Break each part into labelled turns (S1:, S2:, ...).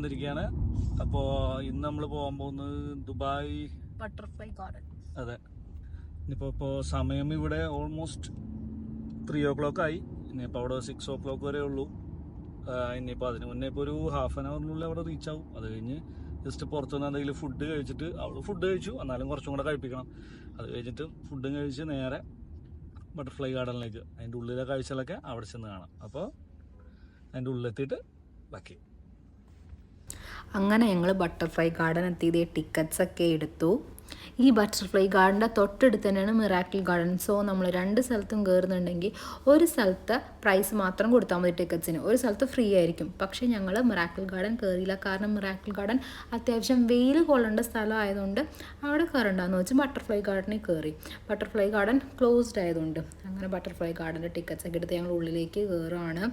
S1: വന്നിരിക്കുകയാണ് അപ്പോൾ ഇന്ന് നമ്മൾ പോകാൻ പോകുന്നത് ദുബായ്.
S2: ബട്ടർഫ്ലൈ ഗാർഡൻ
S1: അതെ. ഇനിയിപ്പോൾ ഇപ്പോൾ സമയം ഇവിടെ ഓൾമോസ്റ്റ് ത്രീ ഓ ക്ലോക്ക് ആയി. ഇനിയിപ്പോൾ അവിടെ സിക്സ് ഓ ക്ലോക്ക് വരെ ഉള്ളൂ. ഇനിയിപ്പോ ഇനിയിപ്പോൾ അതിന് മുന്നേ ഇപ്പോൾ ഒരു ഹാഫ് ആൻ അവറിനുള്ളിൽ അവിടെ റീച്ച് ആവും. അത് കഴിഞ്ഞ് ജസ്റ്റ് പുറത്തുനിന്ന് എന്തെങ്കിലും ഫുഡ് കഴിച്ചിട്ട് അവൾ ഫുഡ് കഴിച്ചു. എന്നാലും കുറച്ചും കൂടെ കഴിപ്പിക്കണം. അത് കഴിഞ്ഞിട്ട് ഫുഡും കഴിച്ച് നേരെ ബട്ടർഫ്ലൈ ഗാർഡനിലേക്ക് അതിന്റെ ഉള്ളിലെ കാഴ്ചകളൊക്കെ അവിടെ ചെന്ന് കാണാം. അപ്പോൾ അതിന്റെ ഉള്ളിലെത്തിയിട്ട് ബാക്കി.
S2: അങ്ങനെ ഞങ്ങൾ ബട്ടർഫ്ലൈ ഗാർഡൻ എത്തിയത് ടിക്കറ്റ്സ് ഒക്കെ എടുത്തു. ഈ ബട്ടർഫ്ലൈ ഗാർഡന്റെ തൊട്ടടുത്ത് തന്നെയാണ് മിറാക്കിൾ ഗാർഡൻ സോ നമ്മൾ രണ്ട് സ്ഥലത്തും കയറുന്നുണ്ടെങ്കിൽ ഒരു സ്ഥലത്ത് പ്രൈസ് മാത്രം കൊടുത്താൽ മതി ടിക്കറ്റ്സിന് ഒരു സ്ഥലത്ത് ഫ്രീ ആയിരിക്കും. പക്ഷേ ഞങ്ങൾ മിറാക്കിൾ ഗാർഡൻ കയറിയില്ല കാരണം മിറാക്കിൾ ഗാർഡൻ അത്യാവശ്യം വെയിൽ കൊള്ളേണ്ട സ്ഥലമായതുകൊണ്ട് അവിടെ കയറണ്ടെന്ന് വെച്ച് ബട്ടർഫ്ലൈ ഗാർഡനിൽ കയറി ബട്ടർഫ്ലൈ ഗാർഡൻ ക്ലോസ്ഡ് ആയതുകൊണ്ട് അങ്ങനെ ബട്ടർഫ്ലൈ ഗാർഡന്റെ ടിക്കറ്റ്സ് ഒക്കെ എടുത്ത് ഞങ്ങൾ ഉള്ളിലേക്ക് കയറുകയാണ്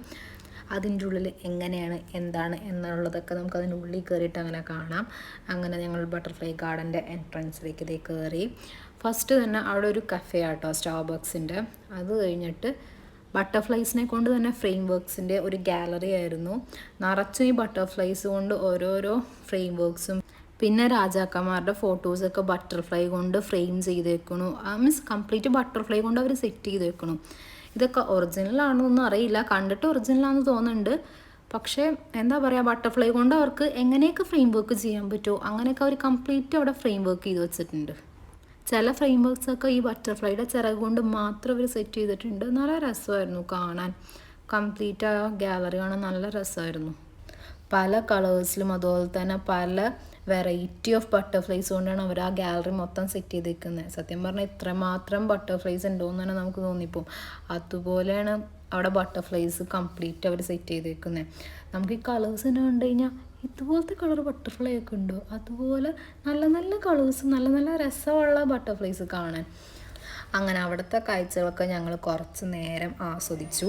S2: അതിന്റെ ഉള്ളിൽ എങ്ങനെയാണ് എന്താണ് എന്നുള്ളതൊക്കെ നമുക്ക് അതിന്റെ ഉള്ളിൽ കയറിയിട്ട് അങ്ങനെ കാണാം. അങ്ങനെ ഞങ്ങൾ ബട്ടർഫ്ലൈ ഗാർഡന്റെ എൻട്രൻസിലേക്ക് ഇതേ കയറി. ഫസ്റ്റ് തന്നെ അവിടെ ഒരു കഫേ ആട്ടോ സ്റ്റാർബക്സിന്റെ അത് കഴിഞ്ഞിട്ട് ബട്ടർഫ്ലൈസിനെ കൊണ്ട് തന്നെ ഫ്രെയിം വർക്ക്സിന്റെ ഒരു ഗാലറി ആയിരുന്നു. നിറച്ചും ഈ ബട്ടർഫ്ലൈസ് കൊണ്ട് ഓരോരോ ഫ്രെയിം വർക്ക്സും പിന്നെ രാജാക്കന്മാരുടെ ഫോട്ടോസൊക്കെ ബട്ടർഫ്ലൈ കൊണ്ട് ഫ്രെയിം ചെയ്തേക്കണു. മീൻസ് കംപ്ലീറ്റ് ബട്ടർഫ്ലൈ കൊണ്ട് അവർ സെറ്റ് ചെയ്ത് വെക്കണു ഇതൊക്കെ ഒറിജിനൽ ആണെന്നൊന്നും അറിയില്ല. കണ്ടിട്ട് ഒറിജിനൽ ആണെന്ന് തോന്നുന്നുണ്ട്. പക്ഷേ എന്താ പറയുക ബട്ടർഫ്ലൈ കൊണ്ട് അവർക്ക് എങ്ങനെയൊക്കെ ഫ്രെയിം വർക്ക് ചെയ്യാൻ പറ്റുമോ അങ്ങനെയൊക്കെ അവർ കംപ്ലീറ്റ് അവിടെ ഫ്രെയിം വർക്ക് ചെയ്ത് വെച്ചിട്ടുണ്ട്. ചില ഫ്രെയിം വർക്ക്സൊക്കെ ഈ ബട്ടർഫ്ലൈയുടെ ചിറക് കൊണ്ട് മാത്രം അവർ സെറ്റ് ചെയ്തിട്ടുണ്ട്. നല്ല രസമായിരുന്നു കാണാൻ. കംപ്ലീറ്റ് ആ ഗാലറി കാണാൻ നല്ല രസമായിരുന്നു. പല കളേഴ്സിലും അതുപോലെ തന്നെ പല വെറൈറ്റി ഓഫ് ബട്ടർഫ്ലൈസ് കൊണ്ടാണ് അവർ ആ ഗാലറി മൊത്തം സെറ്റ് ചെയ്തേക്കുന്നത് സത്യം പറഞ്ഞാൽ ഇത്രമാത്രം ബട്ടർഫ്ലൈസ് ഉണ്ടോ എന്ന് തന്നെ നമുക്ക് തോന്നിപ്പോവും. അതുപോലെയാണ് അവിടെ ബട്ടർഫ്ലൈസ് കംപ്ലീറ്റ് അവർ സെറ്റ് ചെയ്തേക്കുന്നത് നമുക്ക് ഈ കളേഴ്സ് തന്നെ കണ്ടു കഴിഞ്ഞാൽ ഇതുപോലത്തെ കളർ ബട്ടർഫ്ലൈ ഒക്കെ ഉണ്ടോ? അതുപോലെ നല്ല നല്ല കളേഴ്സ് നല്ല നല്ല രസമുള്ള ബട്ടർഫ്ലൈസ് കാണാൻ. അങ്ങനെ അവിടുത്തെ കാഴ്ചകളൊക്കെ ഞങ്ങൾ കുറച്ച് നേരം ആസ്വദിച്ചു.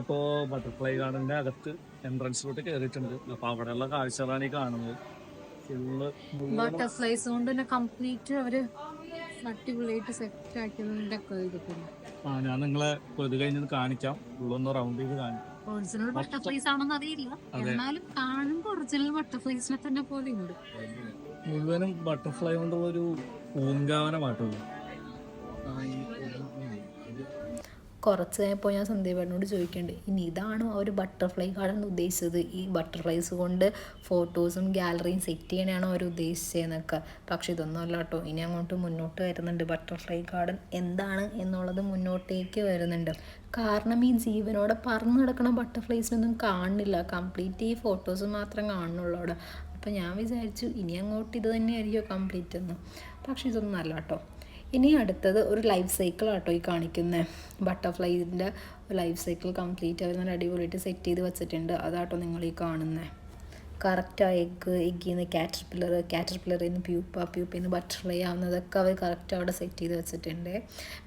S1: അപ്പോ ബട്ടർഫ്ലൈ ഗാർഡന്റെ അകത്ത് എൻട്രൻസിലോട്ട് കയറിയിട്ടുണ്ട് അപ്പോൾ അവിടെയുള്ള കാഴ്ചകളാണ് ഈ കാണുന്നത്.
S3: ബട്ടർഫ്ലൈസ് കൊണ്ട് തന്നെ കംപ്ലീറ്റ് അവർ അടിപൊളിയായിട്ട് സെറ്റ് ആക്കിയതിന്റെ
S1: ആ ഞാൻ നിങ്ങളെ ഇത് കഴിഞ്ഞത് കാണിക്കാം ഉള്ളൊന്ന് റൗണ്ട് ചെയ്ത് കാണിക്കാം.
S3: ഒറിജിനൽ ബട്ടർഫ്ലൈസ് ആണെന്ന് അറിയില്ല. എന്നാലും കാണുമ്പോൾ ഒറിജിനൽ ബട്ടർഫ്ലൈസിനെ തന്നെ പോലെ ഉണ്ട്.
S1: മുഴുവനും ബട്ടർഫ്ലൈ കൊണ്ടുള്ള ഒരു പൂങ്കാവനമാട്ടുള്ളൂ
S2: കുറച്ച് കഴിഞ്ഞപ്പോൾ ഞാൻ സന്ദീപേട്ടനോട് ചോദിക്കേണ്ടത് ഇനി ഇതാണോ അവർ ബട്ടർഫ്ലൈ ഗാർഡൻ ഉദ്ദേശിച്ചത്? ഈ ബട്ടർഫ്ലൈസ് കൊണ്ട് ഫോട്ടോസും ഗാലറിയും സെറ്റ് ചെയ്യാനാണോ അവർ ഉദ്ദേശിച്ചതെന്നൊക്കെ. പക്ഷെ ഇതൊന്നും അല്ല കേട്ടോ ഇനി അങ്ങോട്ട് മുന്നോട്ട് വരുന്നുണ്ട് ബട്ടർഫ്ലൈ ഗാർഡൻ എന്താണ് എന്നുള്ളത് മുന്നോട്ടേക്ക് വരുന്നുണ്ട്. കാരണം ഈ ജീവനോടെ പറന്ന് നടക്കുന്ന ബട്ടർഫ്ലൈസിനൊന്നും കാണുന്നില്ല കംപ്ലീറ്റ് ഈ ഫോട്ടോസ് മാത്രം കാണുന്നുള്ളൂ അവിടെ. അപ്പോൾ ഞാൻ വിചാരിച്ചു ഇനി അങ്ങോട്ട് ഇത് തന്നെയായിരിക്കും കംപ്ലീറ്റ് എന്ന്. പക്ഷെ ഇതൊന്നും അല്ല കേട്ടോ ഇനി അടുത്തത് ഒരു ലൈഫ് സൈക്കിൾ ആട്ടോ ഈ കാണിക്കുന്നത് ബട്ടർഫ്ലൈന്റെ ലൈഫ് സൈക്കിൾ കംപ്ലീറ്റ് അവർ നല്ല അടിപൊളിയായിട്ട് സെറ്റ് ചെയ്ത് വെച്ചിട്ടുണ്ട്. അതാട്ടോ നിങ്ങൾ ഈ കാണുന്നത് കറക്റ്റ് ആ എഗ്ഗ് എഗ്ഗിൽ നിന്ന് കാറ്റർപില്ലർ കാറ്റർപില്ലറിൽ നിന്ന് പ്യൂപ്പ പ്യൂപ്പയിൽ നിന്ന് ബട്ടർഫ്ലൈ ആവുന്നതൊക്കെ അവർ കറക്റ്റ് അവിടെ സെറ്റ് ചെയ്ത് വെച്ചിട്ടുണ്ട്.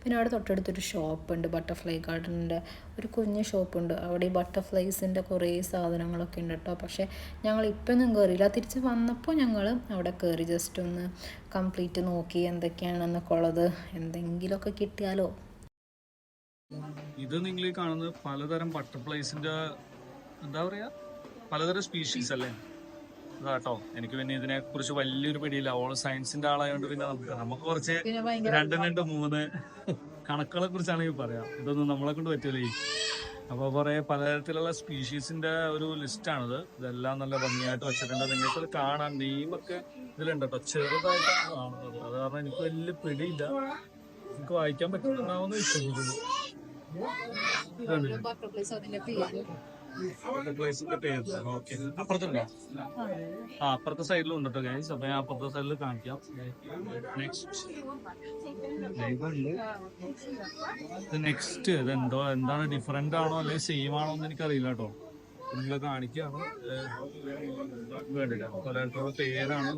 S2: പിന്നെ അവിടെ തൊട്ടടുത്തൊരു ഷോപ്പുണ്ട് ബട്ടർഫ്ലൈ ഗാർഡനിന്റെ ഒരു കുഞ്ഞ് ഷോപ്പുണ്ട് അവിടെ ഈ ബട്ടർഫ്ലൈസിന്റെ കുറേ സാധനങ്ങളൊക്കെ ഉണ്ട് കേട്ടോ. പക്ഷേ ഞങ്ങൾ ഇപ്പം ഒന്നും കയറിയില്ല തിരിച്ച് വന്നപ്പോൾ ഞങ്ങൾ അവിടെ കയറി ജസ്റ്റ് ഒന്ന് കംപ്ലീറ്റ് നോക്കി എന്തൊക്കെയാണെന്നൊക്കെ ഉള്ളത് എന്തെങ്കിലുമൊക്കെ കിട്ടിയാലോ.
S1: ഇത് നിങ്ങൾ കാണുന്നത് പലതരം ബട്ടർഫ്ലൈസിന്റെ എന്താ പറയാ പലതരം സ്പീഷീസ് അല്ലേ? കേട്ടോ എനിക്ക് പിന്നെ ഇതിനെ കുറിച്ച് വലിയൊരു പിടിയില്ല. ഓൾ സയൻസിന്റെ ആളായതുകൊണ്ട് പിന്നെ നമുക്ക് നമുക്ക് കുറച്ച് രണ്ട് രണ്ട് മൂന്ന് കണക്കുകളെ കുറിച്ചാണെങ്കിൽ പറയാം. ഇതൊന്നും നമ്മളെ കൊണ്ട് പറ്റില്ലേ അപ്പൊ കുറെ പലതരത്തിലുള്ള സ്പീഷീസിന്റെ ഒരു ലിസ്റ്റാണിത് ഇതെല്ലാം നല്ല ഭംഗിയായിട്ട് വെച്ചിട്ടുണ്ട്. നിങ്ങൾക്ക് കാണാൻ നെയ്മൊക്കെ ഇതിലുണ്ട് കേട്ടോ ചെറുതായിട്ടാണ് കാണുന്നത്. അത് കാരണം എനിക്ക് വലിയ പിടിയില്ല. എനിക്ക് വായിക്കാൻ പറ്റുന്നുണ്ടാവുമെന്ന് വിശ്വസിക്കുന്നു. അപ്പുറത്തുണ്ടോ. ആ അപ്പുറത്തെ സൈഡിലും ഉണ്ട് കേട്ടോ ഗൈസ് അപ്പൊ ഞാൻ അപ്പുറത്തെ സൈഡിൽ കാണിക്കാം. നെക്സ്റ്റ് ഇത് നെക്സ്റ്റ് ഇതെന്തോ എന്താണ് ഡിഫറെന്റ് ആണോ അല്ലെങ്കിൽ സെയിം ആണോ എന്ന് എനിക്കറിയില്ല കേട്ടോ നിങ്ങളെ കാണിക്കാണ് വേണ്ടില്ല. പേരാണ്?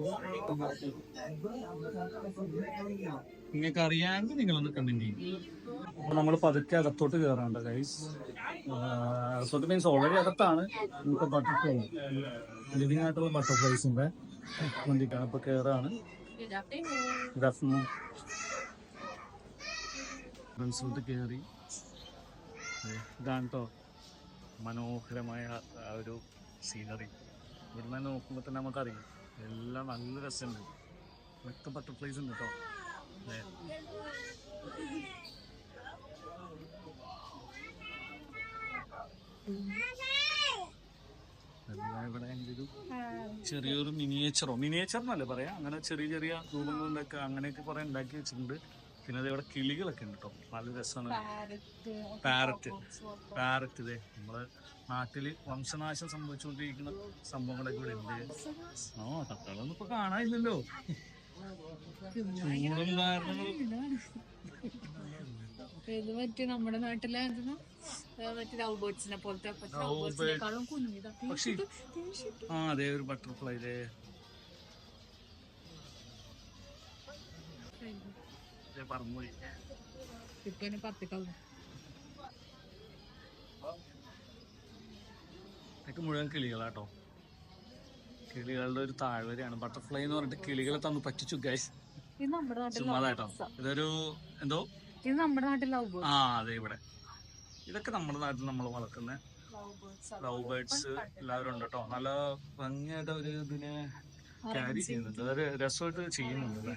S1: നിങ്ങൾക്ക് അറിയാമെങ്കിൽ നിങ്ങളൊന്ന് കമന്റ് ചെയ്യും. അപ്പൊ നമ്മൾ പതുക്കെ അകത്തോട്ട് കയറാണ്ട് ഗൈസ് അകത്തോട്ട് മീൻസ് ഓൾറെഡി അകത്താണ് നമുക്ക് ബട്ടർഫ്ലൈ ലിവിംഗ് ആയിട്ടുള്ള ബട്ടർഫ്ലൈസിന്റെ വണ്ടിക്കാണ് അപ്പൊ കയറാണ് ഫ്രണ്ട്സിലോട്ട് കയറി ഇതാണ് കേട്ടോ മനോഹരമായ ആ ഒരു സീനറി ഇവിടുന്ന് നോക്കുമ്പോൾ തന്നെ നമുക്കറിയാം. എല്ലാം നല്ല രസമുണ്ട്. ഇതൊക്കെ ബട്ടർഫ്ലൈസ് ഉണ്ട് കേട്ടോ ഇവിടെ ഒരു ചെറിയൊരു മിനിയേച്ചറോ മിനിയേച്ചർ എന്നല്ലേ പറയാ. അങ്ങനെ ചെറിയ ചെറിയ രൂപങ്ങളുണ്ടൊക്കെ അങ്ങനെയൊക്കെ കുറെ ഉണ്ടാക്കി വെച്ചിട്ടുണ്ട്. പിന്നെ അത് ഇവിടെ കിളികളൊക്കെ ഉണ്ട് കേട്ടോ നല്ല രസമാണ് പാരറ്റ് പാരറ്റ്. ഇതേ നമ്മൾ നാട്ടിൽ വംശനാശം സംഭവിച്ചുകൊണ്ടിരിക്കുന്ന സംഭവങ്ങളൊക്കെ ഇവിടെ ഉണ്ട്. ആ തക്കാളൊന്നും ഇപ്പൊ കാണാനില്ലല്ലോ.
S3: ഇത് മറ്റേ നമ്മുടെ? ആ, മറ്റേ ലവ് ബേർഡ്സിനെ പോലത്തെ
S1: അതെ ഒരു ബട്ടർഫ്ലൈ പറഞ്ഞു
S3: ഇപ്പൊ
S1: മുഴുവൻ കിളികളാട്ടോ. കിളികളുടെ ഒരു താഴ്വരയാണ്. ബട്ടർഫ്ലൈ എന്ന് പറഞ്ഞിട്ട് കിളികളെ തന്നു പറ്റിച്ചു ഗൈസ് ചുമ്മാതായിട്ടോ? ഇതൊരു എന്തോ?
S3: ഇത് നമ്മുടെ നാട്ടിൽ
S1: ആ അതെ ഇവിടെ. ഇതൊക്കെ നമ്മുടെ നാട്ടിൽ നമ്മൾ വളർത്തുന്ന. ലവ് ബേർഡ്സ് എല്ലാവരും ഉണ്ട് കേട്ടോ. നല്ല ഭംഗിയായിട്ട് ഒരു ഇതിനെ ക്യാരി ചെയ്യുന്നുണ്ട്. അതൊരു രസമായിട്ട് ചെയ്യുന്നുണ്ട്. അല്ലേ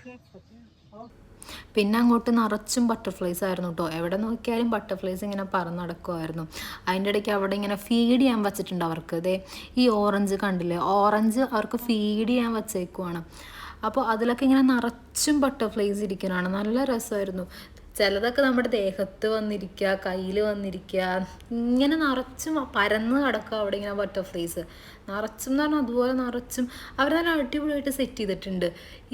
S2: പിന്നെ അങ്ങോട്ട് നിറച്ചും ബട്ടർഫ്ലൈസ് ആയിരുന്നു കേട്ടോ എവിടെ നോക്കിയാലും ബട്ടർഫ്ലൈസ് ഇങ്ങനെ പറന്ന് നടക്കുമായിരുന്നു അതിന്റെ ഇടയ്ക്ക് അവിടെ ഇങ്ങനെ ഫീഡ് ചെയ്യാൻ വെച്ചിട്ടുണ്ട് അവർക്ക്. ഇതേ ഈ ഓറഞ്ച് കണ്ടില്ലേ? ഓറഞ്ച് അവർക്ക് ഫീഡ് ചെയ്യാൻ വെച്ചേക്കുവാണ്. അപ്പോൾ അതിലൊക്കെ ഇങ്ങനെ നിറച്ചും ബട്ടർഫ്ലൈസ് ഇരിക്കുന്നതാണ്. നല്ല രസമായിരുന്നു. ചിലതൊക്കെ നമ്മുടെ ദേഹത്ത് വന്നിരിക്കുക കയ്യിൽ വന്നിരിക്കുക. ഇങ്ങനെ നിറച്ചും പരന്ന് കിടക്കുക അവിടെ ഇങ്ങനെ ബട്ടർഫ്ലൈസ് നിറച്ചും എന്ന് പറഞ്ഞാൽ അതുപോലെ നിറച്ചും അവർ നല്ല അടിപൊളിയായിട്ട് സെറ്റ് ചെയ്തിട്ടുണ്ട്.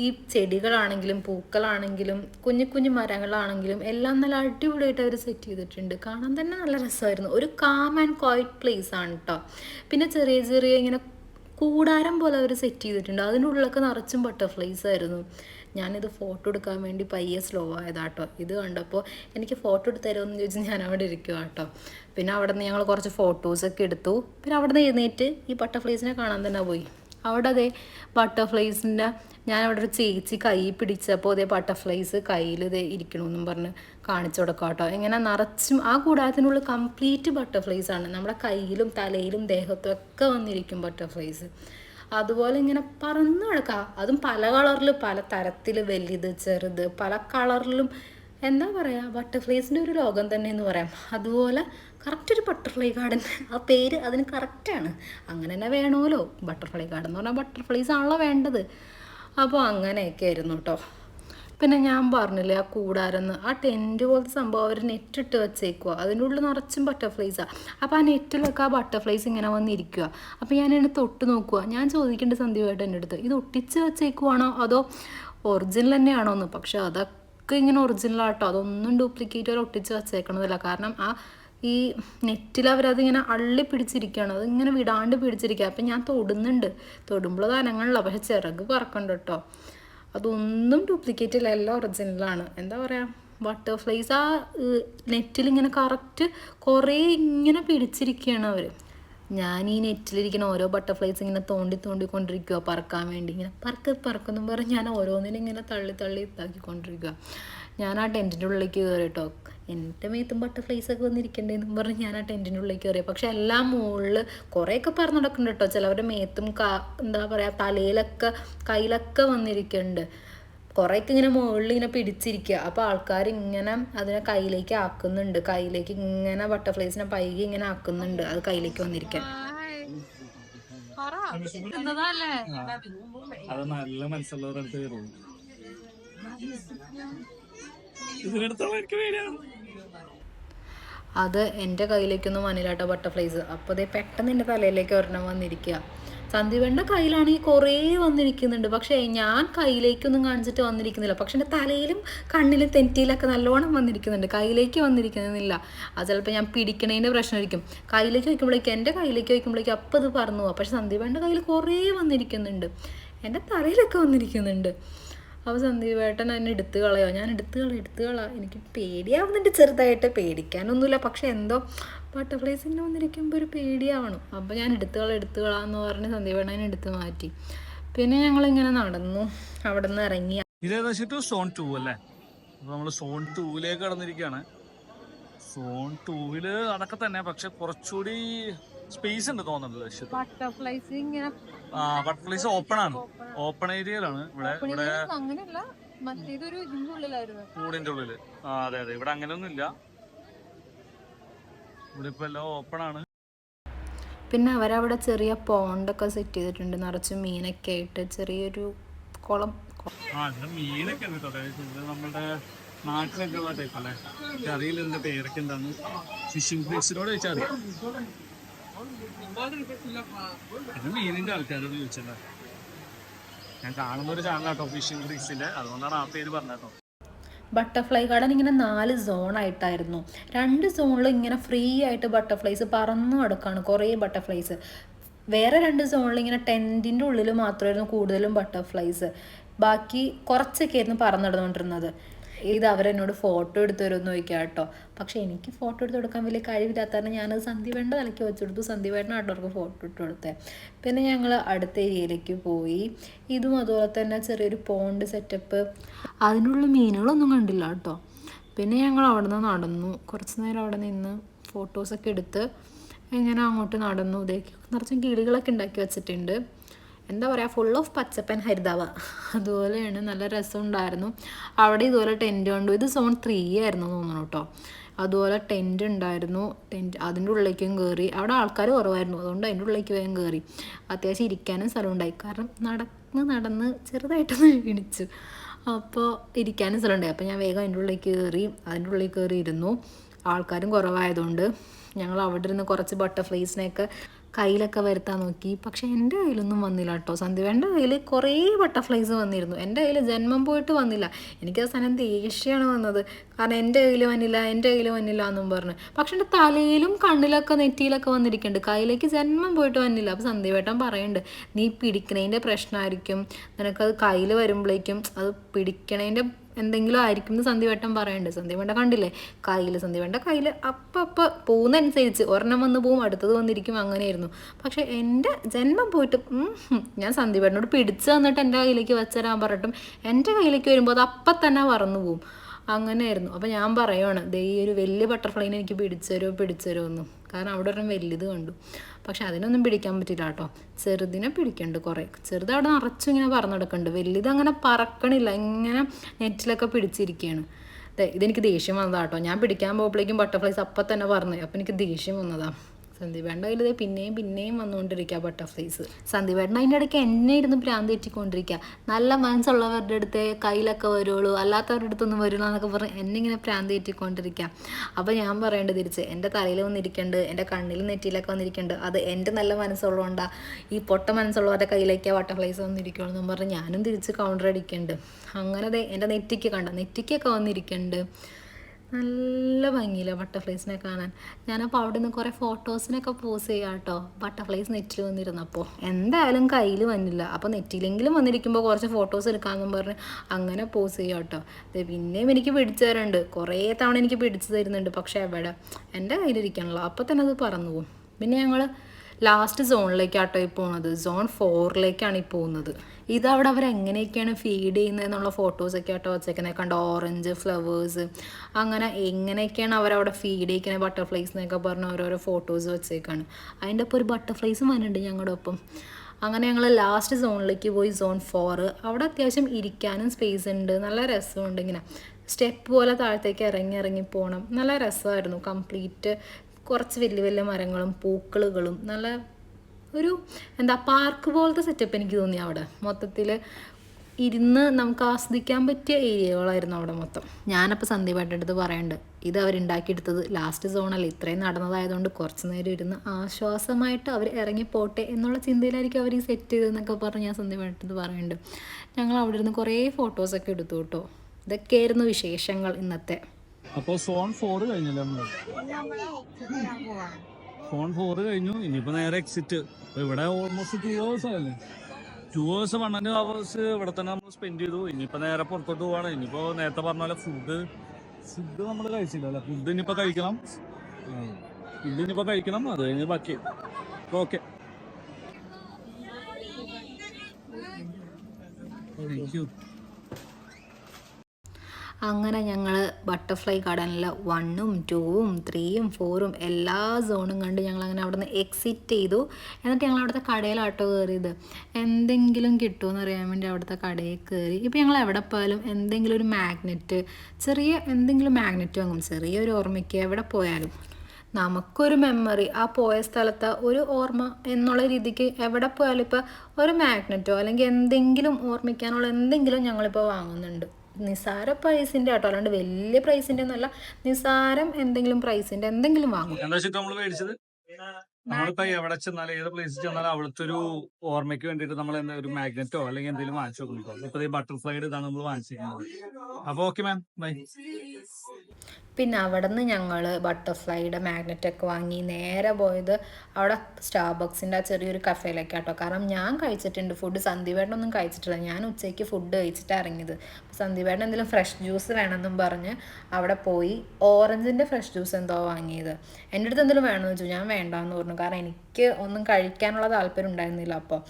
S2: ഈ ചെടികളാണെങ്കിലും പൂക്കളാണെങ്കിലും കുഞ്ഞു കുഞ്ഞു മരങ്ങളാണെങ്കിലും എല്ലാം നല്ല അടിപൊളിയായിട്ട് അവർ സെറ്റ് ചെയ്തിട്ടുണ്ട്. കാണാൻ തന്നെ നല്ല രസമായിരുന്നു. ഒരു കാം ആൻഡ് ക്വയറ്റ് പ്ലേസ് ആണ് കേട്ടോ പിന്നെ ചെറിയ ചെറിയ ഇങ്ങനെ കൂടാരം പോലെ അവർ സെറ്റ് ചെയ്തിട്ടുണ്ട്. അതിന്റെ ഉള്ളിലൊക്കെ നിറച്ചും ബട്ടർഫ്ലൈസ് ആയിരുന്നു. ഞാനിത് ഫോട്ടോ എടുക്കാൻ വേണ്ടി പയ്യെ സ്ലോ ആയതാട്ടോ. ഇത് കണ്ടപ്പോൾ എനിക്ക് ഫോട്ടോ എടുത്ത് തരുമെന്ന് ചോദിച്ച് ഞാൻ അവിടെ ഇരിക്കുക കേട്ടോ പിന്നെ അവിടെ നിന്ന് ഞങ്ങൾ കുറച്ച് ഫോട്ടോസൊക്കെ എടുത്തു. പിന്നെ അവിടെ നിന്ന് എഴുന്നേറ്റ് ഈ ബട്ടർഫ്ലൈസിനെ കാണാൻ തന്നെ പോയി. അവിടെ അതേ ബട്ടർഫ്ലൈസിന്റെ ഞാൻ അവിടെ ഒരു ചേച്ചി കൈ പിടിച്ചപ്പോൾ അതേ ബട്ടർഫ്ലൈസ് കയ്യിൽ ഇതേ ഇരിക്കണമെന്നും പറഞ്ഞ് കാണിച്ചു കൊടുക്കാം കേട്ടോ ഇങ്ങനെ നിറച്ചും ആ കൂടാരത്തിനുള്ളിൽ കംപ്ലീറ്റ് ബട്ടർഫ്ലൈസ് ആണ്. നമ്മുടെ കയ്യിലും തലയിലും ദേഹത്തും ഒക്കെ വന്നിരിക്കും ബട്ടർഫ്ലൈസ് അതുപോലെ ഇങ്ങനെ പറന്ന് കിടക്കുക അതും പല കളറിൽ പല തരത്തിൽ വലുത് ചെറുത് പല കളറിലും എന്താ പറയുക ബട്ടർഫ്ലൈസിന്റെ ഒരു ലോകം തന്നെ എന്ന് പറയാം. അതുപോലെ കറക്റ്റ് ഒരു ബട്ടർഫ്ലൈ ഗാർഡൻ ആ പേര് അതിന് കറക്റ്റാണ് അങ്ങനെ തന്നെ വേണമല്ലോ ബട്ടർഫ്ലൈ ഗാർഡൻ എന്ന് പറഞ്ഞാൽ ബട്ടർഫ്ലൈസ് ആണല്ലോ വേണ്ടത്. അപ്പോൾ അങ്ങനെയൊക്കെ ആയിരുന്നു കേട്ടോ പിന്നെ ഞാൻ പറഞ്ഞില്ലേ ആ കൂടാരെന്ന്. ആ ടെന്റ് പോലത്തെ സംഭവം അവർ നെറ്റ് ഇട്ട് വെച്ചേക്കുക അതിന്റെ ഉള്ളിൽ നിറച്ചും ബട്ടർഫ്ലൈസാണ് അപ്പോൾ ആ നെറ്റിലൊക്കെ ആ ബട്ടർഫ്ലൈസ് ഇങ്ങനെ വന്നിരിക്കുക അപ്പോൾ ഞാൻ എന്നെ തൊട്ട് നോക്കുക ഞാൻ ചോദിക്കേണ്ട സന്ധ്യമായിട്ട് എന്റെ അടുത്ത് ഇത് ഒട്ടിച്ച് വെച്ചേക്കുവാണോ? അതോ ഒറിജിനൽ തന്നെയാണോ എന്ന്? പക്ഷേ അതൊക്കെ ഇങ്ങനെ ഒറിജിനലാട്ടോ അതൊന്നും ഡ്യൂപ്ലിക്കേറ്റ് അവർ ഒട്ടിച്ച് വെച്ചേക്കണതല്ല. കാരണം ആ ഈ നെറ്റിൽ അവരതിങ്ങനെ അള്ളി പിടിച്ചിരിക്കുകയാണ്. അതിങ്ങനെ വിടാണ്ട് പിടിച്ചിരിക്കുക അപ്പം ഞാൻ തൊടുന്നുണ്ട്. തൊടുമ്പോൾ അത് അനങ്ങളില്ല പക്ഷെ ചിറക് പറക്കണ്ട കേട്ടോ അതൊന്നും ഡ്യൂപ്ലിക്കേറ്റ് അല്ല എല്ലാം ഒറിജിനലാണ് എന്താ പറയുക ബട്ടർഫ്ലൈസ് ആ നെറ്റിൽ ഇങ്ങനെ കറക്റ്റ് കുറേ ഇങ്ങനെ പിടിച്ചിരിക്കുകയാണ് അവർ ഞാൻ ഈ നെറ്റിലിരിക്കുന്ന ഓരോ ബട്ടർഫ്ലൈസ് ഇങ്ങനെ തോണ്ടി തോണ്ടി കൊണ്ടിരിക്കുക പറക്കാൻ വേണ്ടി. ഇങ്ങനെ പറക്ക് പറക്കെന്നും പറഞ്ഞ് ഞാൻ ഓരോന്നിനും ഇങ്ങനെ തള്ളി തള്ളി ഇതാക്കിക്കൊണ്ടിരിക്കുക ഞാൻ ആ ടെന്റിന്റെ ഉള്ളിലേക്ക് കയറി കേട്ടോ എന്റെ മേത്തും ബട്ടർഫ്ലൈസ് ഒക്കെ വന്നിരിക്കണ്ടേന്നും പറഞ്ഞ് ഞാൻ ആ ടെന്റിന്റെ ഉള്ളിലേക്ക് കയറി പക്ഷെ എല്ലാം മുകളിൽ കുറേയൊക്കെ പറന്ന് നടക്കുന്നുണ്ട് കേട്ടോ. ചിലവരുടെ മേത്തും കാ എന്താ പറയുക തലയിലൊക്കെ കയ്യിലൊക്കെ വന്നിരിക്കുന്നുണ്ട് കുറേയൊക്കെ ഇങ്ങനെ മുകളിൽ ഇങ്ങനെ പിടിച്ചിരിക്കുക അപ്പോൾ ആൾക്കാർ ഇങ്ങനെ അതിനെ കയ്യിലേക്ക് ആക്കുന്നുണ്ട്. കയ്യിലേക്ക് ഇങ്ങനെ ബട്ടർഫ്ലൈസിനെ പൈകി ഇങ്ങനെ ആക്കുന്നുണ്ട്. അത് കയ്യിലേക്ക് വന്നിരിക്കാൻ.
S1: അത് നല്ല മനസ്സുള്ളവരുടെ എനിക്ക്
S2: അത് എന്റെ കയ്യിലേക്കൊന്നും വന്നില്ലാട്ടോ ബട്ടർഫ്ലൈസ്. അപ്പോൾ അതേ പെട്ടെന്ന് എന്റെ തലയിലേക്ക് ഒരെണ്ണം വന്നിരിക്കുക സന്ദീപന്റെ കയ്യിലാണെങ്കിൽ കുറേ വന്നിരിക്കുന്നുണ്ട്. പക്ഷേ ഞാൻ കയ്യിലേക്കൊന്നും കാണിച്ചിട്ട് വന്നിരിക്കുന്നില്ല. പക്ഷെ എന്റെ തലയിലും കണ്ണിലും തെറ്റിയിലൊക്കെ നല്ലോണം വന്നിരിക്കുന്നുണ്ട്. കയ്യിലേക്ക് വന്നിരിക്കുന്നില്ല. അത് ചിലപ്പോൾ ഞാൻ പിടിക്കണേന്റെ പ്രശ്നമായിരിക്കും. കയ്യിലേക്ക് വയ്ക്കുമ്പോഴേക്കും എന്റെ കയ്യിലേക്ക് വയ്ക്കുമ്പോഴേക്കും അപ്പം അത് പറന്നു പക്ഷെ സന്ദീപന്റെ കയ്യിൽ കുറേ വന്നിരിക്കുന്നുണ്ട്. എന്റെ തലയിലൊക്കെ വന്നിരിക്കുന്നുണ്ട്. അപ്പോൾ സന്ദീപേട്ടൻ എന്നെ എടുത്തു കളയോ? ഞാൻ എടുത്തു കളയാം എടുത്തു കളയാം എനിക്ക് പേടിയാവുന്നുണ്ട് ചെറുതായിട്ട്. പേടിക്കാനൊന്നുമില്ല. പക്ഷെ എന്തോ ബട്ടർഫ്ലൈസ് ഇങ്ങനെ വന്നിരിക്കുമ്പോൾ ഒരു പേടിയാവണം. അപ്പോൾ ഞാൻ എടുത്തു കള എടുത്തു കളാന്ന് പറഞ്ഞ് സന്ദീപേട്ടനെ എടുത്തു മാറ്റി. പിന്നെ ഞങ്ങൾ ഇങ്ങനെ നടന്നു. അവിടെ നിന്ന് ഇറങ്ങി.
S1: ഇത് സോൺ ടു അല്ലേ? അപ്പോൾ നമ്മൾ സോൺ ടൂവിലേക്ക് കടന്നിരിക്കുകയാണ് സോൺ ടൂവിൽ അതൊക്കെ തന്നെ പക്ഷെ കുറച്ചുകൂടി സ്പേസ് ഉണ്ട് തോന്നുന്നുണ്ട് ലക്ഷ്യത്തിൽ.
S3: ബട്ടർഫ്ലൈസ് ഇങ്ങനെ
S1: ബട്ടർഫ്ലൈസ് ഓപ്പൺ ആണ്. ഓപ്പൺ ഏരിയയിലാണ് ഇവിടെ ഇവിടെ
S3: അങ്ങനെയല്ല. മറ്റേതൊരു ഇതിന്റെ ഉള്ളിലായിരുന്നു.
S1: കൂടിന്റെ ഉള്ളിൽ. ആ അതെ അതെ. ഇവിടെ അങ്ങനെയൊന്നും ഇല്ല ഇവിടെ ഇപ്പൊ എല്ലാം ഓപ്പൺ ആണ്.
S2: പിന്നെ അവരവിടെ ചെറിയ പോണ്ടൊക്കെ സെറ്റ് ചെയ്തിട്ടുണ്ട്. നിറച്ച് മീനൊക്കെ ആയിട്ട് ചെറിയൊരു കുളം.
S1: ആ ഇവിടെ മീനൊക്കെ ഉണ്ട് കേട്ടോ. നമ്മുടെ നാട്ടിലൊക്കെ ഉള്ള ടൈപ്പ് അല്ലേ? അറിയില്ല പേരൊക്കെ എന്താണ് ഫിഷിംഗ് പ്ലേസിനോട് ചോദിച്ചാൽ അറിയാം ഇത് മീനിന്റെ ആൾക്കാരോട് ചോദിച്ചല്ലേ ഞാൻ കാണുന്ന ഒരു ചാനലാട്ടോ ഫിഷിംഗ് ഗ്രീസിന്റെ അതുകൊണ്ടാണ് ആ പേര് പറഞ്ഞോ
S2: ബട്ടർഫ്ലൈ ഗാർഡൻ ഇങ്ങനെ നാല് സോണായിട്ടായിരുന്നു രണ്ട് സോണിൽ ഇങ്ങനെ ഫ്രീ ആയിട്ട് ബട്ടർഫ്ലൈസ് പറന്നു കിടക്കാണ് കുറേ ബട്ടർഫ്ലൈസ് വേറെ രണ്ട് സോണിൽ ഇങ്ങനെ ടെന്റിന്റെ ഉള്ളിൽ മാത്രമായിരുന്നു കൂടുതലും ബട്ടർഫ്ലൈസ് ബാക്കി കുറച്ചൊക്കെ ആയിരുന്നു പറന്നു നടന്നുകൊണ്ടിരുന്നത്. ഇത് അവരെന്നോട് ഫോട്ടോ എടുത്തു തരുമെന്ന് ചോദിക്കാം കേട്ടോ പക്ഷെ എനിക്ക് ഫോട്ടോ എടുത്ത് കൊടുക്കാൻ വലിയ കഴിവില്ലാത്ത കാരണം ഞാനത് സന്ധ്യവേണ്ട തലയ്ക്ക് വെച്ചെടുത്തു വേണ്ട അവർക്ക് ഫോട്ടോ ഇട്ട് കൊടുത്തത് പിന്നെ ഞങ്ങൾ അടുത്ത ഏരിയയിലേക്ക് പോയി. ഇതും അതുപോലെ തന്നെ ചെറിയൊരു പോണ്ട് സെറ്റപ്പ് അതിനുള്ള മീനുകളൊന്നും കണ്ടില്ല കേട്ടോ പിന്നെ ഞങ്ങൾ അവിടെ നിന്ന് നടന്നു. കുറച്ച് നേരം അവിടെ നിന്ന് ഫോട്ടോസൊക്കെ എടുത്ത് ഇങ്ങനെ അങ്ങോട്ട് നടന്നു. ഇതേക്ക് നിറച്ചും കിളികളൊക്കെ ഉണ്ടാക്കി വെച്ചിട്ടുണ്ട്. എന്താ പറയുക ഫുൾ ഓഫ് പച്ചപ്പൻ ഹരിതാവ. അതുപോലെയാണ് നല്ല രസമുണ്ടായിരുന്നു. അവിടെ ഇതുപോലെ ടെന്റ് കണ്ടു. ഇത് സോൺ ത്രീ ആയിരുന്നു തോന്നുന്നു കേട്ടോ. അതുപോലെ ടെന്റ് ഉണ്ടായിരുന്നു. ടെന്റ് അതിന്റെ ഉള്ളിലേക്കും കയറി അവിടെ ആൾക്കാർ കുറവായിരുന്നു. അതുകൊണ്ട് അതിന്റെ ഉള്ളിലേക്ക് വേഗം കയറി അത്യാവശ്യം ഇരിക്കാനും സ്ഥലമുണ്ടായി. കാരണം നടന്ന് നടന്ന് ചെറുതായിട്ടൊന്ന് ക്ഷീണിച്ചു. അപ്പോൾ ഇരിക്കാനും സ്ഥലമുണ്ടായി. അപ്പോൾ ഞാൻ വേഗം അതിന്റെ ഉള്ളിലേക്ക് കയറി അതിന്റെ ഉള്ളിൽ കയറി ഇരുന്നു ആൾക്കാരും കുറവായതുകൊണ്ട് ഞങ്ങൾ അവിടെ ഇരുന്ന് കുറച്ച് ബട്ടർഫ്ലൈസിനെയൊക്കെ കയ്യിലൊക്കെ വരുത്താൻ നോക്കി. പക്ഷെ എന്റെ കയ്യിലൊന്നും വന്നില്ല കേട്ടോ. സന്ദീപന്റെ കയ്യിൽ കുറേ ബട്ടർഫ്ലൈസ് വന്നിരുന്നു. എന്റെ കയ്യിൽ ജന്മം പോയിട്ട് വന്നില്ല. എനിക്ക് സാധനം ദേഷ്യമാണ് വന്നത്. കാരണം എന്റെ കയ്യിൽ വന്നില്ല എന്റെ കയ്യിൽ വന്നില്ല എന്നും പറഞ്ഞു. പക്ഷെ എന്റെ തലയിലും കണ്ണിലൊക്കെ നെറ്റിയിലൊക്കെ വന്നിരിക്കുന്നുണ്ട്. കയ്യിലേക്ക് ജന്മം പോയിട്ട് വന്നില്ല. അപ്പോൾ സന്ദീപേട്ടൻ പറയുന്നുണ്ട് നീ പിടിക്കണതിന്റെ പ്രശ്നമായിരിക്കും. നിനക്കത് കയ്യിൽ വരുമ്പോഴേക്കും അത് പിടിക്കണതിന്റെ എന്തെങ്കിലും ആയിരിക്കും എന്ന് സന്ധിവട്ടം പറയുന്നുണ്ട് സന്ധ്യവട്ടം കണ്ടില്ലേ? കയ്യിൽ സന്ധ്യവട്ട കയ്യിൽ അപ്പം അപ്പം പോകുന്നതനുസരിച്ച് ഒരെണ്ണം വന്ന് പോവും അടുത്തത് വന്നിരിക്കും അങ്ങനെയായിരുന്നു. പക്ഷേ എന്റെ ജന്മം പോയിട്ട് ഞാൻ സന്ധിവേട്ടനോട് പിടിച്ച് തന്നിട്ട് എന്റെ കയ്യിലേക്ക് വെച്ചരാൻ പറഞ്ഞിട്ടും എന്റെ കയ്യിലേക്ക് വരുമ്പോൾ അത് അപ്പം തന്നെ പറന്നു പോവും. അങ്ങനെയായിരുന്നു. അപ്പോൾ ഞാൻ പറയുവാണ് ദേ ഈ ഒരു വലിയ ബട്ടർഫ്ലൈനെ എനിക്ക് പിടിച്ചരോ പിടിച്ചരോ എന്നും കാരണം അവിടെ ഒരെണ്ണം വലുത് കണ്ടു. പക്ഷെ അതിനൊന്നും പിടിക്കാൻ പറ്റില്ല കേട്ടോ. ചെറുതിനെ പിടിക്കണ്ട് കുറേ. ചെറുത് അവിടെ നിറച്ചും ഇങ്ങനെ പറന്നു നടക്കുന്നുണ്ട് വലുത് അങ്ങനെ പറക്കണില്ല. ഇങ്ങനെ നെറ്റിലൊക്കെ പിടിച്ചിരിക്കുകയാണ് അതെ ഇതെനിക്ക് ദേഷ്യം വന്നതാട്ടോ ഞാൻ പിടിക്കാൻ പോകുമ്പോഴേക്കും ബട്ടർഫ്ലൈസ് അപ്പം തന്നെ പറഞ്ഞു അപ്പം എനിക്ക് ദേഷ്യം വന്നതാ. സന്ദീപേട്ടന്റെ കയ്യിൽ ഇതേ പിന്നെയും പിന്നെയും വന്നുകൊണ്ടിരിക്കുക ബട്ടർഫ്ലൈസ് സന്ദീപേട്ടൻ അതിന്റെ ഇടയ്ക്ക് എന്നെ ഇരുന്ന് പ്രാന്ത് തെറ്റിക്കൊണ്ടിരിക്കുക നല്ല മനസ്സുള്ളവരുടെ അടുത്ത് കയ്യിലൊക്കെ വരുള്ളൂ അല്ലാത്തവരുടെ അടുത്തൊന്നും വരില്ല എന്നൊക്കെ പറഞ്ഞ് എന്നെ ഇങ്ങനെ പ്രാന്ത് തെറ്റിക്കൊണ്ടിരിക്കുക അപ്പോൾ ഞാൻ പറയേണ്ടത് തിരിച്ച് എന്റെ തലയിൽ വന്നിരിക്കുന്നുണ്ട് എന്റെ കണ്ണിൽ നെറ്റിയിലൊക്കെ വന്നിരിക്കുന്നുണ്ട് അത് എന്റെ നല്ല മനസ്സുള്ളതുകൊണ്ടാണ് ഈ പൊട്ട മനസ്സുള്ളവരുടെ കയ്യിലേക്ക് ബട്ടർഫ്ലൈസ് വന്നിരിക്കുള്ളൂ എന്നും പറഞ്ഞ് ഞാനും തിരിച്ച് കൗണ്ടർ അടിക്കുന്നുണ്ട് അങ്ങനെ എന്റെ നെറ്റിക്ക് കണ്ട നെറ്റിക്കൊക്കെ വന്നിരിക്കുന്നുണ്ട് നല്ല ഭംഗിയില്ല ബട്ടർഫ്ലൈസിനെ കാണാൻ. ഞാനപ്പോൾ അവിടെ നിന്ന് കുറേ ഫോട്ടോസിനൊക്കെ പോസ് ചെയ്യാം കേട്ടോ ബട്ടർഫ്ലൈസ് നെറ്റിൽ വന്നിരുന്നപ്പോൾ എന്തായാലും കയ്യിൽ വന്നില്ല. അപ്പോൾ നെറ്റിലെങ്കിലും വന്നിരിക്കുമ്പോൾ കുറച്ച് ഫോട്ടോസ് എടുക്കാമെന്നും പറഞ്ഞ് അങ്ങനെ പോസ് ചെയ്യാം കേട്ടോ പിന്നെയും എനിക്ക് പിടിച്ചു തരുന്നുണ്ട് കുറേ തവണ എനിക്ക് പിടിച്ചു തരുന്നുണ്ട്. പക്ഷേ എവിടെ? എന്റെ കയ്യിലിരിക്കണല്ലോ അപ്പോൾ തന്നെ അത് പറന്നു പോകും പിന്നെ ഞങ്ങൾ ലാസ്റ്റ് സോണിലേക്കാട്ടോ ഈ പോകുന്നത് സോൺ ഫോറിലേക്കാണ് ഈ പോകുന്നത് ഇതവിടെ അവർ എങ്ങനെയൊക്കെയാണ് ഫീഡ് ചെയ്യുന്നത് എന്നുള്ള ഫോട്ടോസൊക്കെ ആട്ടോ വച്ചേക്കുന്നത് കണ്ട? ഓറഞ്ച് ഫ്ലവേഴ്സ് അങ്ങനെ എങ്ങനെയൊക്കെയാണ് അവരവിടെ ഫീഡ് ചെയ്യിക്കുന്നത് ബട്ടർഫ്ലൈസ് എന്നൊക്കെ പറഞ്ഞ് ഓരോരോ ഫോട്ടോസ് വെച്ചേക്കാണ്. അതിന്റെ ഒപ്പം ഒരു ബട്ടർഫ്ലൈസും വന്നിട്ടുണ്ട് ഞങ്ങളുടെ ഒപ്പം. അങ്ങനെ ഞങ്ങൾ ലാസ്റ്റ് സോണിലേക്ക് പോയി സോൺ ഫോറ് അവിടെ അത്യാവശ്യം ഇരിക്കാനും സ്പേസ് ഉണ്ട്. നല്ല രസമുണ്ട് ഇങ്ങനെ. സ്റ്റെപ്പ് പോലെ താഴത്തേക്ക് ഇറങ്ങി ഇറങ്ങി പോകണം നല്ല രസമായിരുന്നു. കംപ്ലീറ്റ് കുറച്ച് വലിയ വലിയ മരങ്ങളും പൂക്കളുകളും നല്ല ഒരു എന്താ പാർക്ക് പോലത്തെ സെറ്റപ്പ് എനിക്ക് തോന്നി അവിടെ. മൊത്തത്തിൽ ഇരുന്ന് നമുക്ക് ആസ്വദിക്കാൻ പറ്റിയ ഏരിയകളായിരുന്നു അവിടെ മൊത്തം. ഞാനപ്പോൾ സന്ദീപായിട്ട് അടുത്ത് പറയുന്നുണ്ട് ഇത് അവരുണ്ടാക്കിയെടുത്തത് ലാസ്റ്റ് സോണല്ല ഇത്രയും നടന്നതായതുകൊണ്ട് കുറച്ച് നേരം ഇരുന്ന് ആശ്വാസമായിട്ട് അവർ ഇറങ്ങിപ്പോട്ടെ എന്നുള്ള ചിന്തയിലായിരിക്കും അവർ ഈ സെറ്റ് ചെയ്തതെന്നൊക്കെ പറഞ്ഞ് ഞാൻ സന്ദീപായിട്ട് പറയുന്നുണ്ട് ഞങ്ങൾ അവിടെ ഇരുന്ന് കുറേ ഫോട്ടോസൊക്കെ എടുത്തു കേട്ടോ. ഇതൊക്കെയായിരുന്നു വിശേഷങ്ങൾ ഇന്നത്തെ.
S1: അപ്പോൾ സോൺ ഫോർ നമ്മൾ? സോൺ ഫോർ കഴിഞ്ഞു ഇനിയിപ്പോ നേരെ എക്സിറ്റ് അപ്പൊ ഇവിടെ almost two hours ആയല്ലേ? Two hours one and hours ഇവിടെ തന്നെ നമ്മൾ സ്പെൻഡ് ചെയ്തു. ഇനിയിപ്പോ നേരെ പുറത്തോട്ട് പോവാണ്. ഇനിയിപ്പോ നേരത്തെ പറഞ്ഞ പോലെ ഫുഡ് ഫുഡ് നമ്മൾ കഴിച്ചില്ല അല്ലെ? ഫുഡ് ഇനിയിപ്പോ കഴിക്കണം. ഫുഡ് ഇനിയിപ്പോ കഴിക്കണം. അത് കഴിഞ്ഞ് ബാക്കി. ഓക്കെ താങ്ക് യു
S2: അങ്ങനെ ഞങ്ങൾ ബട്ടർഫ്ലൈ ഗാർഡനിൽ വണ്ണും ടൂവും ത്രീയും ഫോറും എല്ലാ സോണും കണ്ട് ഞങ്ങൾ അങ്ങനെ അവിടെ നിന്ന് എക്സിറ്റ് ചെയ്തു. എന്നിട്ട് ഞങ്ങൾ അവിടുത്തെ കടയിലാട്ടോ കയറിയത് എന്തെങ്കിലും കിട്ടുമെന്ന് അറിയാൻ വേണ്ടി അവിടുത്തെ കടയിൽ കയറി ഇപ്പോൾ ഞങ്ങൾ എവിടെ പോയാലും എന്തെങ്കിലും ഒരു മാഗ്നറ്റ് ചെറിയ എന്തെങ്കിലും മാഗ്നറ്റ് വാങ്ങും. ചെറിയൊരു ഓർമ്മയ്ക്ക് എവിടെ പോയാലും. നമുക്കൊരു മെമ്മറി ആ പോയ സ്ഥലത്തെ ഒരു ഓർമ്മ എന്നുള്ള രീതിക്ക് എവിടെ പോയാലും ഇപ്പോൾ ഒരു മാഗ്നറ്റോ അല്ലെങ്കിൽ എന്തെങ്കിലും ഓർമ്മിക്കാനുള്ള എന്തെങ്കിലും ഞങ്ങളിപ്പോൾ വാങ്ങുന്നുണ്ട്. നിസാര പ്രൈസിന്റെ കേട്ടോ. അല്ലാണ്ട് വലിയ പ്രൈസിന്റെ ഒന്നുമല്ല. നിസാരം എന്തെങ്കിലും പ്രൈസിന്റെ എന്തെങ്കിലും വാങ്ങും.
S1: എന്താ നമ്മൾ മേടിച്ചത്? നമ്മളിപ്പോ എവിടെ ചെന്നാലും ഏത് പ്ലേസിൽ ചെന്നാലും അവിടുത്തെ ഒരു ഓർമ്മയ്ക്ക് വേണ്ടിട്ട് നമ്മൾ എന്താ ഒരു മാഗ്നറ്റോ അല്ലെങ്കിൽ എന്തെങ്കിലും വാങ്ങിച്ചു നോക്കുന്നുണ്ടോ ഇപ്പൊ ഈ ബട്ടർഫ്ലൈഡ് ഇതാണ് നമ്മൾ വാങ്ങിച്ചിരിക്കുന്നത്. അപ്പൊ ഓക്കെ മാം ബൈ
S2: പിന്നെ അവിടെ നിന്ന് ഞങ്ങൾ ബട്ടർഫ്ലൈയുടെ മാഗ്നറ്റൊക്കെ വാങ്ങി നേരെ പോയത് അവിടെ സ്റ്റാർബക്സിന്റെ ആ ചെറിയൊരു കഫേയിലേക്ക് കേട്ടോ കാരണം ഞാൻ കഴിച്ചിട്ടുണ്ട് ഫുഡ് സന്ദീപേട്ടനൊന്നും കഴിച്ചിട്ടില്ല. ഞാൻ ഉച്ചയ്ക്ക് ഫുഡ് കഴിച്ചിട്ട് ഇറങ്ങിയത്. സന്ദീപേട്ടൻ എന്തെങ്കിലും ഫ്രഷ് ജ്യൂസ് വേണമെന്നും പറഞ്ഞ് അവിടെ പോയി ഓറഞ്ചിന്റെ ഫ്രഷ് ജ്യൂസ് എന്തോ വാങ്ങിയത്. എന്റെ അടുത്ത് എന്തെങ്കിലും വേണമെന്ന് വെച്ചു ഞാൻ വേണ്ടാന്ന് പറഞ്ഞു. കാരണം എനിക്ക് ഒന്നും കഴിക്കാനുള്ള താല്പര്യം ഉണ്ടായിരുന്നില്ല അപ്പോൾ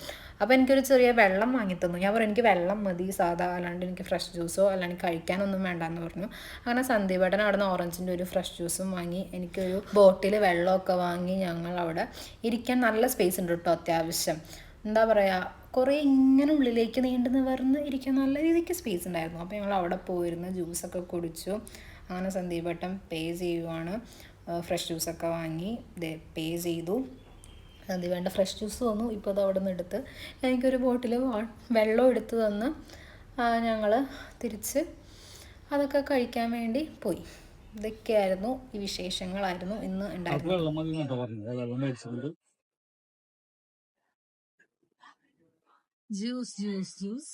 S2: അപ്പോൾ എനിക്കൊരു ചെറിയ വെള്ളം വാങ്ങി തന്നു. ഞാൻ പറഞ്ഞു എനിക്ക് വെള്ളം മതി സാധാ അല്ലാണ്ട് എനിക്ക് ഫ്രഷ് ജ്യൂസോ അല്ലാണ്ട് കഴിക്കാനൊന്നും വേണ്ടെന്ന് പറഞ്ഞു. അങ്ങനെ സന്ദീപേട്ടൻ അവിടെ നിന്ന് ഓറഞ്ചിന്റെ ഒരു ഫ്രഷ് ജ്യൂസും വാങ്ങി. എനിക്കൊരു ബോട്ടിൽ വെള്ളമൊക്കെ വാങ്ങി ഞങ്ങൾ അവിടെ ഇരിക്കാൻ നല്ല സ്പേസ് ഉണ്ട് കേട്ടോ അത്യാവശ്യം. എന്താ പറയുക കുറേ ഇങ്ങനെ ഉള്ളിലേക്ക് നീണ്ടു നിവർന്ന് ഇരിക്കാൻ നല്ല രീതിക്ക് സ്പേസ് ഉണ്ടായിരുന്നു. അപ്പോൾ ഞങ്ങൾ അവിടെ പോയിരുന്ന് ജ്യൂസൊക്കെ കുടിച്ചു. അങ്ങനെ സന്ദീപേട്ടൻ പേ ചെയ്യുവാണ്. ഫ്രഷ് ജ്യൂസൊക്കെ വാങ്ങി. പേ ചെയ്തു. അത് വേണ്ട ഫ്രഷ് ജ്യൂസ് തന്നു ഇപ്പോൾ അത് അവിടെ നിന്ന് എടുത്ത് എനിക്കൊരു ബോട്ടിൽ വെള്ളം എടുത്ത് തന്ന് ഞങ്ങൾ തിരിച്ച് അതൊക്കെ കഴിക്കാൻ വേണ്ടി പോയി. ഇതൊക്കെയായിരുന്നു ഈ വിശേഷങ്ങളായിരുന്നു ഇന്ന് ഉണ്ടായിരുന്നത്.
S3: ജ്യൂസ് ജ്യൂസ് ജ്യൂസ്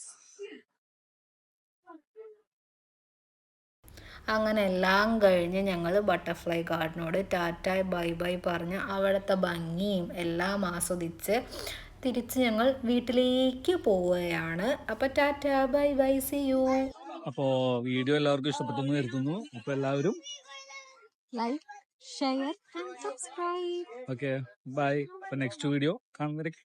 S2: അങ്ങനെ എല്ലാം കഴിഞ്ഞ് ഞങ്ങൾ ബട്ടർഫ്ലൈ ഗാർഡനോട് ടാറ്റ ബൈ ബൈ പറഞ്ഞ് അവിടുത്തെ ഭംഗിയും എല്ലാം ആസ്വദിച്ച് തിരിച്ച് ഞങ്ങൾ വീട്ടിലേക്ക് പോവുകയാണ്. അപ്പോൾ tata bye bye see you
S1: അപ്പോ വീഡിയോ എല്ലാവർക്കും ഇഷ്ടപ്പെട്ടെന്ന് കരുതുന്നു. അപ്പൊ എല്ലാവരും
S3: like share and subscribe
S1: okay bye next video കാണുന്നവരേക്ക്.